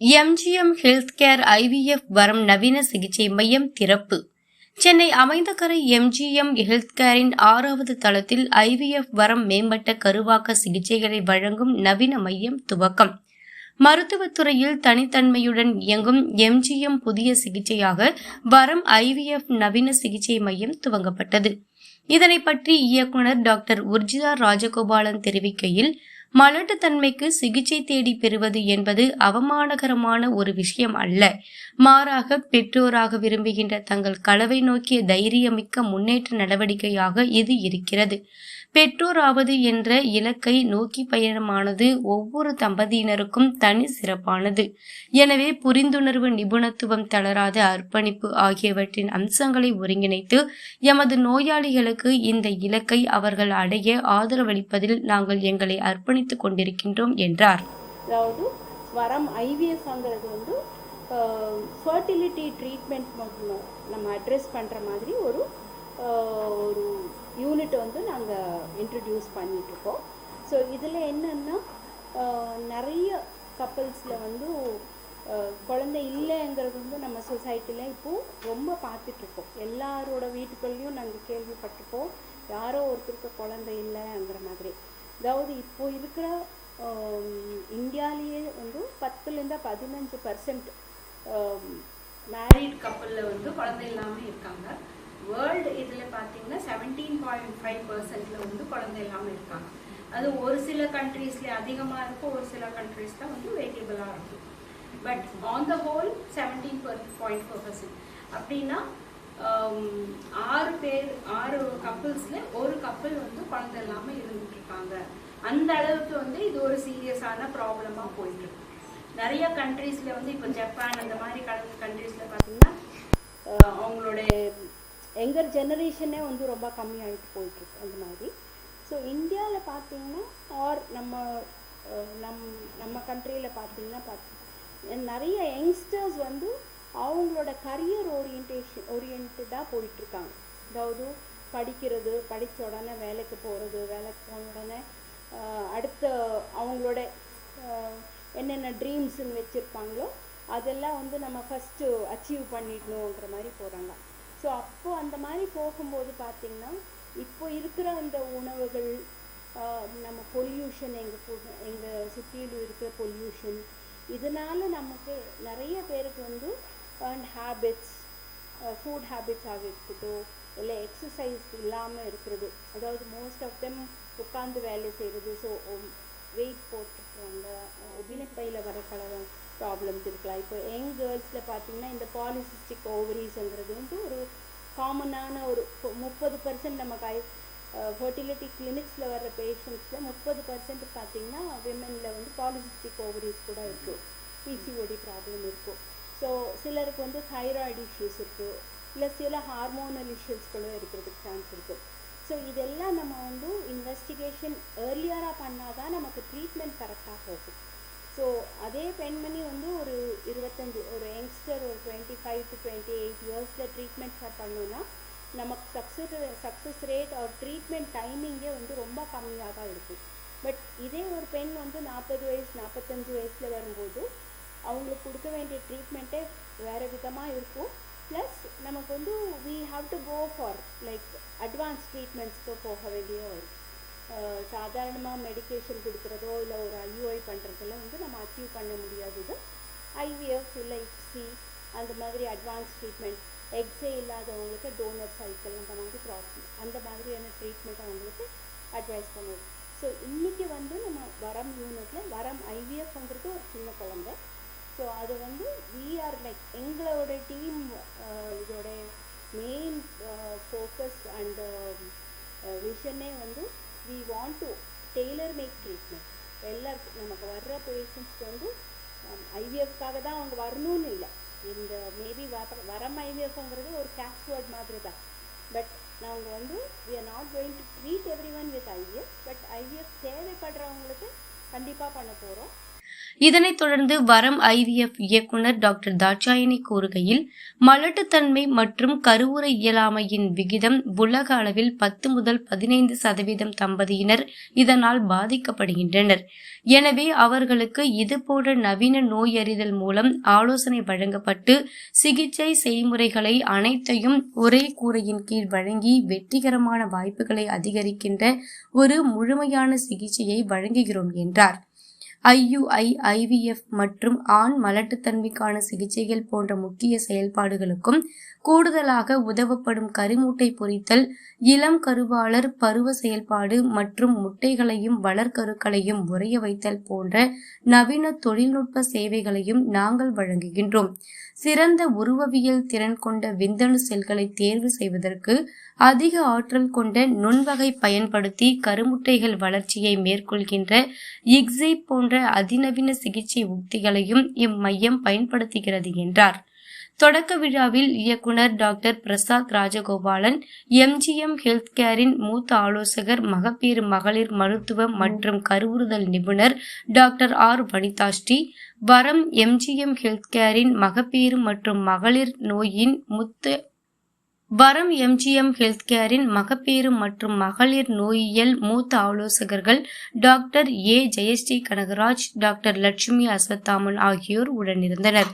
MGM health care IVF வரம் நவீன சிகிச்சை மையம் திறப்பு. சென்னை அமைந்தகரை எம்ஜிஎம் ஹெல்த் கேரின் ஆறாவது தளத்தில் ஐவிஎஃப் வரம் மேம்பட்ட கருவாக்க சிகிச்சைகளை வழங்கும் நவீன மையம் துவக்கம். மருத்துவத்துறையில் தனித்தன்மையுடன் இயங்கும் எம்ஜிஎம் புதிய சிகிச்சையாக வரம் ஐவிஎஃப் நவீன சிகிச்சை மையம் துவங்கப்பட்டது. இதனை பற்றி இயக்குனர் டாக்டர் உர்ஜிதா ராஜகோபாலன் தெரிவிக்கையில் மலட்டுத்தன்மைக்கு சிகிச்சை தேடி பெறுவது என்பது அவமானகரமான ஒரு விஷயம் அல்ல. மாறாக பெற்றோராக விரும்புகின்ற தங்கள் கலவை நோக்கிய தைரியமிக்க முன்னேற்ற நடவடிக்கையாக இது இருக்கிறது. பெற்றோராவது என்ற இலக்கை நோக்கி பயணமானது ஒவ்வொரு தம்பதியினருக்கும் தனி சிறப்பானது. எனவே புரிந்துணர்வு நிபுணத்துவம் தளராத அர்ப்பணிப்பு ஆகியவற்றின் அம்சங்களை ஒருங்கிணைத்து எமது நோயாளிகளுக்கு இந்த இலக்கை அவர்கள் அடைய ஆதரவளிப்பதில் நாங்கள் எங்களை அர்ப்பணித்துக் கொண்டிருக்கின்றோம் என்றார். அதாவது வரம் ஐவிஎஃப்ங்கிறது வந்து ஃபர்டிலிட்டி ட்ரீட்மெண்ட் மட்டும் நம்ம அட்ரஸ் பண்ணுற மாதிரி ஒரு ஒரு யூனிட் வந்து நாங்கள் இன்ட்ரடியூஸ் பண்ணிகிட்ருக்கோம் ஸோ இதில் என்னென்னா நிறைய கப்பல்ஸில் வந்து குழந்தை இல்லைங்கிறது வந்து நம்ம சொசைட்டியில் இப்போது ரொம்ப பார்த்துட்ருக்கோம் எல்லாரோட வீட்டுக்குள்ளேயும் நாங்கள் கேள்விப்பட்டிருக்கோம் யாரோ ஒருத்தருக்கு குழந்தை இல்லைங்கிற மாதிரி. அதாவது இப்போ இருக்கிற இந்தியாலேயே வந்து பத்துலேருந்து பதினஞ்சு பர்சன்ட் மேரீட் கப்பலில் வந்து குழந்தை இல்லாமல் இருக்காங்க. வேர்ல்டு இதில் பார்த்தீங்கன்னா செவன்டீன் பாயிண்ட் ஃபைவ் பர்சன்டில் வந்து குழந்தை இல்லாமல் இருக்காங்க. அது ஒரு சில கண்ட்ரீஸில் அதிகமாக இருக்கும் ஒரு சில கண்ட்ரீஸ் தான் வந்து வேரியபிளாக இருக்கும். But on the whole seventeen point four percent அப்படின்னா ஆறு பேர் ஆறு கப்புள்ஸில் ஒரு கப்பல் வந்து குழந்தை இல்லாமல் இருந்துட்டு இருக்காங்க அந்த அளவுக்கு வந்து இது ஒரு சீரியஸான ப்ராப்ளமாக போயிட்டு நிறைய கண்ட்ரீஸில் வந்து இப்போ ஜப்பான் அந்த மாதிரி கண்ட்ரீஸில் பார்த்தீங்கன்னா அவங்களோட எங்கர் ஜெனரேஷனே வந்து ரொம்ப கம்மியாகிட்டு போயிட்டுருக்கு அந்த மாதிரி. ஸோ இந்தியாவில் பார்த்தீங்கன்னா ஆர் நம்ம நம் நம்ம கண்ட்ரியில் பார்த்தீங்கன்னா பார்த்து நிறைய யங்ஸ்டர்ஸ் வந்து அவங்களோட கரியர் ஓரியன்டேஷன் ஓரியன்டாக போயிட்டுருக்காங்க. அதாவது படிக்கிறது படித்த உடனே வேலைக்கு போகிறது வேலைக்கு போன உடனே அடுத்த அவங்களோட என்னென்ன ட்ரீம்ஸ்ன்னு வச்சுருப்பாங்களோ அதெல்லாம் வந்து நம்ம ஃபஸ்ட்டு அச்சீவ் பண்ணிடணுன்ற மாதிரி போகிறாங்க ஸோ அப்போது அந்த மாதிரி போகும்போது பார்த்திங்கன்னா இப்போ இருக்கிற அந்த உணவுகள் நம்ம பொல்யூஷன் எங்கள் எங்கள் சுற்றிலும் இருக்கிற பொல்யூஷன் இதனால் நமக்கு நிறைய பேருக்கு வந்து அண்ட் ஹேபிட்ஸ் ஃபுட் ஹேபிட்ஸ் ஆக இருக்கட்டும் இல்லை எக்ஸசைஸ் இல்லாமல் இருக்கிறது. அதாவது மோஸ்ட் ஆஃப் தெம் உட்காந்து வேலை செய்கிறது ஸோ வெயிட் போட்டுருக்காங்க உபினப்பையில் வர பல ப்ராப்ளம்ஸ் இருக்கலாம். இப்போ யங் கேர்ள்ஸில் பார்த்தீங்கன்னா இந்த பாலிசிஸ்டிக் ஓவரிஸ்ங்கிறது வந்து ஒரு காமனான ஒரு முப்பது பர்சன்ட் நம்ம கை ஃபர்டிலிட்டி கிளினிக்ஸில் வர்ற பேஷண்ட்ஸில் முப்பது பர்சன்ட் பார்த்தீங்கன்னா விமனில் வந்து பாலிசிஸ்டிக் ஓவரிஸ் கூட இருக்கும். பிசிஓடி ப்ராப்ளம் இருக்கும். ஸோ சிலருக்கு வந்து தைராய்டு இஷ்யூஸ் இருக்குது இல்லை சில ஹார்மோனல் இஷ்யூஸ்களும் இருக்கிறதுக்கு சான்ஸ் இருக்குது ஸோ இதெல்லாம் நம்ம வந்து இன்வெஸ்டிகேஷன் ஏர்லியராக பண்ணால் தான் நமக்கு ட்ரீட்மெண்ட் கரெக்டாக போகும். ஸோ அதே பெண்மணி வந்து ஒரு இருபத்தஞ்சி ஒரு யங்ஸ்டர் ஒரு twenty five to twenty eight இயர்ஸில் ட்ரீட்மெண்ட் ஸ்டார்ட் பண்ணோன்னா நமக்கு success success rate or treatment டைமிங்கே வந்து ரொம்ப கம்மியாக தான் இருக்குது பட் இதே ஒரு பெண் வந்து நாற்பது வயசு நாற்பத்தஞ்சு வயசில் வரும்போது அவங்களுக்கு கொடுக்க வேண்டிய ட்ரீட்மெண்ட்டே வேறு விதமாக இருக்கும். ப்ளஸ் நமக்கு வந்து we have to go for like advance ட்ரீட்மெண்ட்ஸ்க்கு போக வேண்டிய வரும். சாதாரணமாக மெடிகேஷன் கொடுக்குறதோ இல்லை ஒரு ஐயூஐ பண்ணுறதெல்லாம் வந்து நம்ம அச்சீவ் பண்ண முடியாதது ஐவிஎஃப் இல்லை இப்சி அந்த மாதிரி அட்வான்ஸ் ட்ரீட்மெண்ட் எக்ஸே இல்லாதவங்களுக்கு டோனர் சைக்கிள் அந்த மாதிரி ப்ராப்ளம் அந்த மாதிரியான ட்ரீட்மெண்ட் அவங்களுக்கு அட்வைஸ் பண்ணுவோம். ஸோ இன்றைக்கி வந்து நம்ம வரம் யூனிட்டில் வரம் ஐவிஎஃப்ங்கிறது ஒரு சின்ன குழந்தை. ஸோ அது வந்து வி ஆர் லைக் எங்களோட டீம் இதோட மெயின் ஃபோக்கஸ் அண்ட் விஷனே வந்து we want to tailor make treatment எல்லாருக்கும் நமக்கு வர்ற பேஷண்ட்ஸ்க்கு வந்து ஐவிஎஃப்காக தான் அவங்க வரணும்னு இல்லை. இந்த மேபி வர வரம் ஐவிஎஃப்ங்கிறது ஒரு கேஷ்வேர்ட் மாதிரி தான். பட் நாங்கள் வந்து we are not going to treat every one with IVF but IVF தேவைப்படுறவங்களுக்கு கண்டிப்பாக பண்ண போகிறோம் இதனைத் தொடர்ந்து வரம் ஐவிஎஃப் இயக்குனர் டாக்டர் தாட்சாயணி கூறுகையில் மலட்டுத்தன்மை மற்றும் கருவுற இயலாமையின் விகிதம் உலக அளவில் பத்து முதல் பதினைந்து சதவீதம் தம்பதியினர் இதனால் பாதிக்கப்படுகின்றனர். எனவே அவர்களுக்கு இதுபோன்ற நவீன நோயறிதல் மூலம் ஆலோசனை வழங்கப்பட்டு சிகிச்சை செய்முறைகளை அனைத்தையும் ஒரே கூரையின் கீழ் வழங்கி வெற்றிகரமான வாய்ப்புகளை அதிகரிக்கின்ற ஒரு முழுமையான சிகிச்சையை வழங்குகிறோம் என்றார். ஐயுஐ ஐவிஎஃப் மற்றும் ஆண் மலட்டுத்தன்மைக்கான சிகிச்சைகள் போன்ற முக்கிய செயல்பாடுகளுக்கும் கூடுதலாக உதவப்படும் கருமுட்டை பொறித்தல் இளம் கருவாளர் பருவ செயல்பாடு மற்றும் முட்டைகளையும் வளர்க்கருக்களையும் உறைய வைத்தல் போன்ற நவீன தொழில்நுட்ப சேவைகளையும் நாங்கள் வழங்குகின்றோம். சிறந்த உருவவியல் திறன் கொண்ட விந்தணு செல்களை தேர்வு செய்வதற்கு அதிக ஆற்றல் கொண்ட நுண்வகை பயன்படுத்தி கருமுட்டைகள் வளர்ச்சியை மேற்கொள்கின்ற இக்ஸை போன்ற அதிநவீன சிகிச்சை உத்திகளையும் இம்மையம் பயன்படுத்துகிறது என்றார். தொடக்க விழாவில் இயக்குனர் doctor Prasad Rajagopalan MGM health கேரின் மூத்த ஆலோசகர் மகப்பேறு மகளிர் மருத்துவம் மற்றும் கருவுறுதல் நிபுணர் டாக்டர் ஆர் வனிதாஸ்ரீ வரம் எம்ஜிஎம் ஹெல்த் கேரின் மகப்பேறு மற்றும் மகளிர் நோயின் முத்து வரம் எம்ஜிஎம் ஹெல்த் கேரின் மகப்பேறு மற்றும் மகளிர் நோயியல் மூத்த ஆலோசகர்கள் doctor A. Jayashree Kanagaraj doctor Lakshmi Ashwathaman ஆகியோர் உடனிருந்தனர்.